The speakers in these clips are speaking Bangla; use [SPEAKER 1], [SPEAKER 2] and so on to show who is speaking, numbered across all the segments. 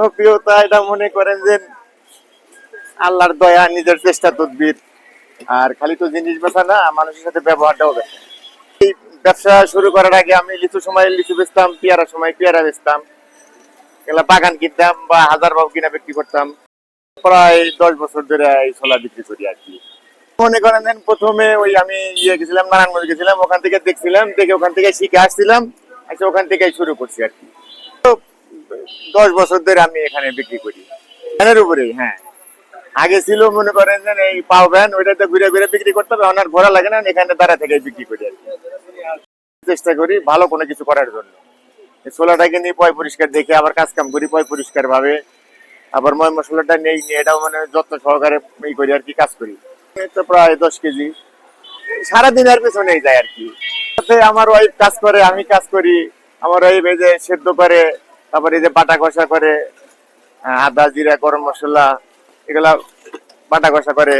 [SPEAKER 1] জনপ্রিয়তা এটা মনে করেন যে আল্লাহর দয়া, নিজের চেষ্টা তদবির। আর খালি তো জিনিস বেচা না, মানুষের সাথে ব্যবহারটাও বেচা। এই ব্যবসা শুরু করার আগে আমি লিচু সময় লিচু বেচতাম, পেয়ারা সময় পেয়ারা বেচতাম। এগুলা বাগান কিনতাম বা হাজার বাবু কিনা বিক্রি করতাম। প্রায় দশ বছর ধরে এই ছোলা বিক্রি করি আর কি। মনে করেন প্রথমে ওই আমি ইয়ে গেছিলাম, নারায়ণগঞ্জ গেছিলাম, ওখান থেকে দেখছিলাম, দেখে ওখান থেকে শিখে আসছিলাম আচ্ছা ওখান থেকে শুরু করছি আর কি। দশ বছর ধরে আমি এখানে বিক্রি করি। ভ্যানের উপরেই হ্যাঁ। আগে ছিল, মনে করেন যে, এই পাও ভ্যান ওইটাতে ঘুরে ঘুরে বিক্রি করতে হবে। ওনার ঘোরা লাগে না এখানে দাঁড়া থেকে বিক্রি করি আর চেষ্টা করি ভালো কোনো কিছু করার জন্য। ছোলাটাকে নিয়ে পয় পরিষ্কার দেখে, আবার কাজ কাম করি পয় পরিষ্কার ভাবে আবার ময় মশলাটা নেই, নিয়ে এটাও মানে যত্ন সহকারে ই করি আর কি, কাজ করি। তো প্রায় দশ কেজি। সারাদিন আর পেছনেই যায় আর কি। আমার ওয়াইফ কাজ করে, আমি কাজ করি। আমার ওয়াইফ এই যে সেদ্ধ করে তারপরে এই যে বাটা কষা করে আদা, জিরা, গরম মশলা, এগুলা বাটা কষা করে।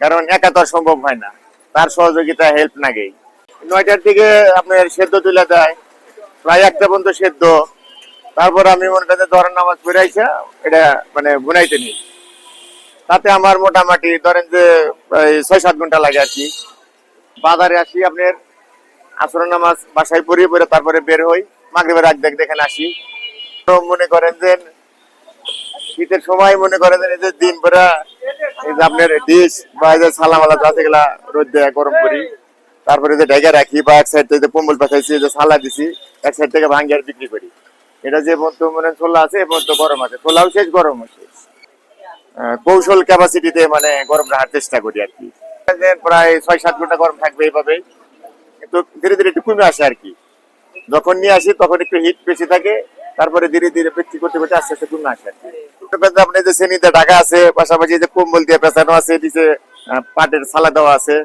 [SPEAKER 1] কারণ একা তো সম্ভব হয় না। তার সহযোগিতা হেল্প লাগেই। নয়টার দিকে আপনার সেদ্ধ তুলে দেয়। প্রায় একটা পর্যন্ত সেদ্ধ। তারপর আমি মনে করেন ধরেন নামাজ পড়ে আইসা এটা মানে বুনাইতে নিই। তাতে আমার মোটামুটি ধরেন যে ছয় সাত ঘণ্টা লাগে আর কি। বাজারে আসি আপনার আসর নামাজ বাসায় পড়ি পরে তারপরে বের হই। মাগরিবের আগ দেখ দেখেন আসি। মনে করেন যে, শীতের সময় মনে করেন যে এই যে দিন ভরা এই যে আপনার ডিশ বা এই যে সালামালা যা সেগুলা রোদ দেয়, গরম করি। তারপরে যে ঢেকে রাখি বা এক সাইড থেকে কম্বল পাঠাইছি যে সালা দিছি, এক সাইড থেকে ভাঙ্গি আর বিক্রি করি। এটা যে পর্যন্ত মানে ছোলা আছে, এ পর্যন্ত গরম আছে। ছোলাও শেষ গরম আছে কৌশল ক্যাপাসিটিতে মানে গরম রাখার চেষ্টা করি আর কি। প্রায় ছয় সাত ঘণ্টা গরম থাকবে এইভাবে কিন্তু ধীরে ধীরে একটু কমে আসে আর কি। যখন নিয়ে আসি, তখন একটু হিট বেশি থাকে, তারপরে ধীরে ধীরে বিক্রি করতে করতে আস্তে আস্তে কমে আসে আপনি যে শ্রেণীতে ঢাকা আছে, পাশাপাশি যে কম্বল দিয়ে পেঁচানো আছে, নিচে পাটের সালা দেওয়া আছে